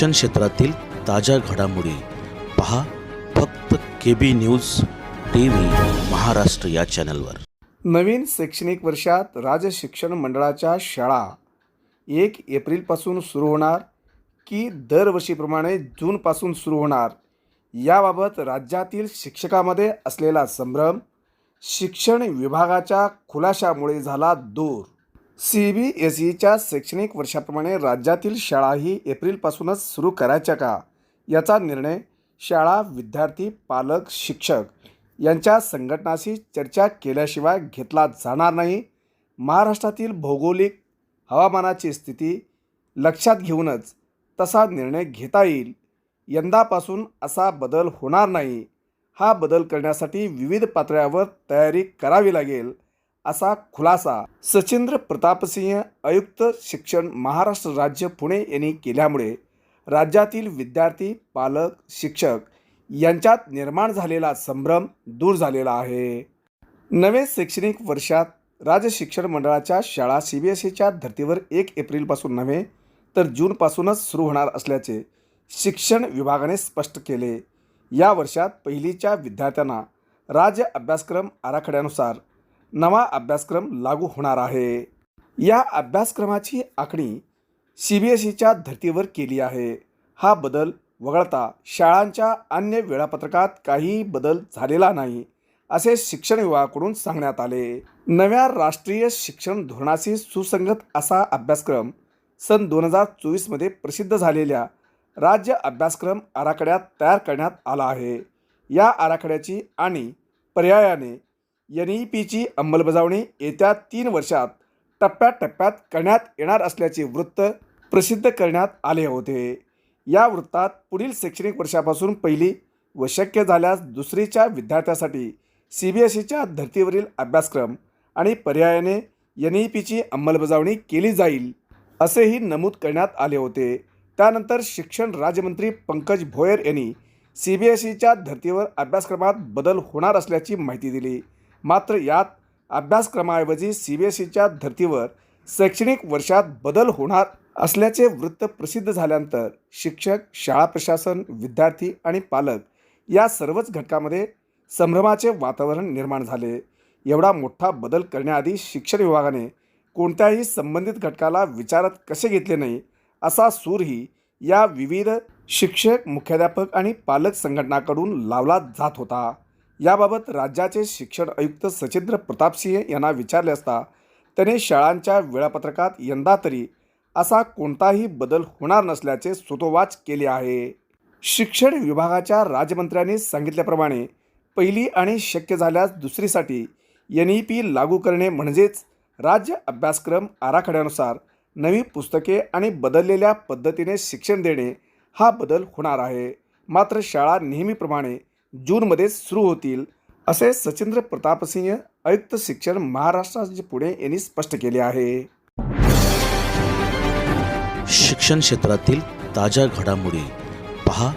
शिक्षण क्षेत्रातील ताज्या घडामोडी पहा फक्त K B news T V Maharashtra या चॅनलवर. नवीन शैक्षणिक वर्षात राज्य शिक्षण मंडळाच्या शाळा एक एप्रिलपासून सुरू होणार की दरवर्षीप्रमाणे जूनपासून सुरू होणार? याबाबत राज्यातील शिक्षकामध्ये असलेला संभ्रम शिक्षण विभागाच्या खुलाशामुळे झाला दूर. सी बी एस ईच्या शैक्षणिक वर्षाप्रमाणे राज्यातील शाळाही एप्रिलपासूनच सुरू करायच्या का? याचा निर्णय शाळा विद्यार्थी पालक शिक्षक यांच्या संघटनाशी चर्चा केल्याशिवाय घेतला जाणार नाही. महाराष्ट्रातील भौगोलिक हवामानाची स्थिती लक्षात घेऊनच तसा निर्णय घेता येईल. यंदापासून असा बदल होणार नाही. हा बदल करण्यासाठी विविध पातळ्यावर तयारी करावी लागेल. असा खुलासा सचिंद्र प्रतापसिंह आयुक्त शिक्षण महाराष्ट्र राज्य पुणे यांनी केल्यामुळे राज्यातील विद्यार्थी पालक शिक्षक यांच्यात निर्माण झालेला संभ्रम दूर झालेला आहे. नवे शैक्षणिक वर्षात राज्य शिक्षण मंडळाच्या शाळा सी बी एस ईच्या धर्तीवर एक एप्रिलपासून नव्हे तर जूनपासूनच सुरू होणार असल्याचे शिक्षण विभागाने स्पष्ट केले. या वर्षात पहिलीच्या विद्यार्थ्यांना राज्य अभ्यासक्रम आराखड्यानुसार नवा अभ्यासक्रम लागू होणार आहे. या अभ्यासक्रमाची आखणी सी बी एस ईच्या धर्तीवर केली आहे. हा बदल वगळता शाळांच्या अन्य वेळापत्रकात काहीही बदल झालेला नाही असे शिक्षण विभागाकडून सांगण्यात आले. नव्या राष्ट्रीय शिक्षण धोरणाशी सुसंगत असा अभ्यासक्रम सन दोन हजार चोवीसमध्ये प्रसिद्ध झालेल्या राज्य अभ्यासक्रम आराखड्यात तयार करण्यात आला आहे. या आराखड्याची आणि पर्यायाने एन ई पीची अंमलबजावणी येत्या तीन वर्षात टप्प्याटप्प्यात करण्यात येणार असल्याचे वृत्त प्रसिद्ध करण्यात आले होते. या वृत्तात पुढील शैक्षणिक वर्षापासून पहिली व शक्य झाल्यास दुसरीच्या विद्यार्थ्यासाठी सी बी एस ईच्या धर्तीवरील अभ्यासक्रम आणि पर्यायाने एन ई पीची अंमलबजावणी केली जाईल असेही नमूद करण्यात आले होते. त्यानंतर शिक्षण राज्यमंत्री पंकज भोयर यांनी सी बी एस ईच्या धर्तीवर अभ्यासक्रमात बदल होणार असल्याची माहिती दिली. मात्र यात अभ्यासक्रमाऐवजी सी बी एस ईच्या धर्तीवर शैक्षणिक वर्षात बदल होणार असल्याचे वृत्त प्रसिद्ध झाल्यानंतर शिक्षक शाळा प्रशासन विद्यार्थी आणि पालक या सर्वच घटकामध्ये संभ्रमाचे वातावरण निर्माण झाले. एवढा मोठा बदल करण्याआधी शिक्षण विभागाने कोणत्याही संबंधित घटकाला विचारात कसे घेतले नाही असा सूरही या विविध शिक्षक मुख्याध्यापक आणि पालक संघटनाकडून लावला जात होता. याबाबत राज्याचे शिक्षण आयुक्त सचिंद्र प्रतापसिंह यांना विचारले असता त्याने शाळांच्या वेळापत्रकात यंदा तरी असा कोणताही बदल होणार नसल्याचे सुतोवाच केले आहे. शिक्षण विभागाच्या राज्यमंत्र्यांनी सांगितल्याप्रमाणे पहिली आणि शक्य झाल्यास दुसरीसाठी एन ई पी लागू करणे म्हणजेच राज्य अभ्यासक्रम आराखड्यानुसार नवी पुस्तके आणि बदललेल्या पद्धतीने शिक्षण देणे हा बदल होणार आहे. मात्र शाळा नेहमीप्रमाणे जूनमध्ये सुरू होतील असे सचिंद्र प्रतापसिंह आयुक्त शिक्षण महाराष्ट्राचे पुणे यांनी स्पष्ट केले आहे. शिक्षण क्षेत्रातील ताज्या घडामोडी पहा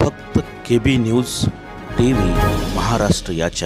फक्त K B news T V Maharashtra या चॅनल